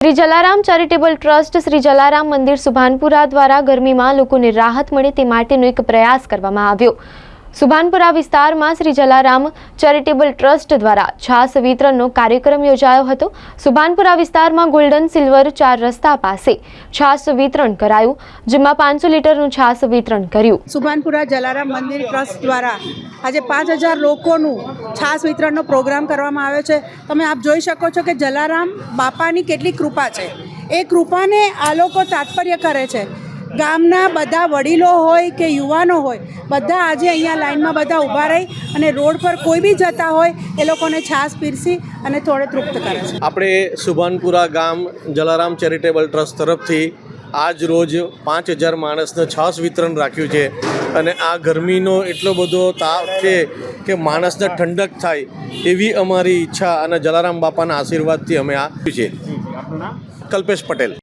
Shri Jalaram charitable trust Shri Jalaram મંદિર સુભાનપુરા દ્વારા ગરમીમાં લોકોને રાહત મળે તે માટેનો એક પ્રયાસ કરવામાં આવ્યો. સુભાનપુરા વિસ્તારમાં શ્રી જલારામ ચેરિટેબલ ટ્રસ્ટ દ્વારા છાસ વિતરણનો કાર્યક્રમ યોજાયો હતો. સુભાનપુરા વિસ્તારમાં ગોલ્ડન સિલ્વર ચાર રસ્તા પાસે છાસ વિતરણ કરાયું, જેમાં પાંચસો લીટરનું છાસ વિતરણ કર્યું. સુભાનપુરા જલારામ મંદિર ટ્રસ્ટ દ્વારા આજે પાંચ હજાર લોકોનું છાસ વિતરણનો પ્રોગ્રામ કરવામાં આવ્યો છે. તમે આપ જોઈ શકો છો કે જલારામ બાપાની કેટલી કૃપા છે. એ કૃપાને આ લોકો તાત્પર્ય કરે છે. ગામના બધા વડીલો હોય કે યુવાનો હોય બધા આજે અહીંયા લાઇનમાં બધા ઊભા રહી અને રોડ પર કોઈ બી જતા હોય એ લોકોને છાસ પીરસી અને થોડે તૃપ્ત કરે છે. આપણે સુભાનપુરા ગામ જલારામ ચેરિટેબલ ટ્રસ્ટ તરફથી આજ રોજ પાંચ હજાર માણસને છાસ વિતરણ રાખ્યું છે અને આ ગરમીનો એટલો બધો તાપ છે કે માણસને ઠંડક થાય એવી અમારી ઈચ્છા અને જલારામ બાપાના આશીર્વાદથી અમે આ છે. કલ્પેશ પટેલ.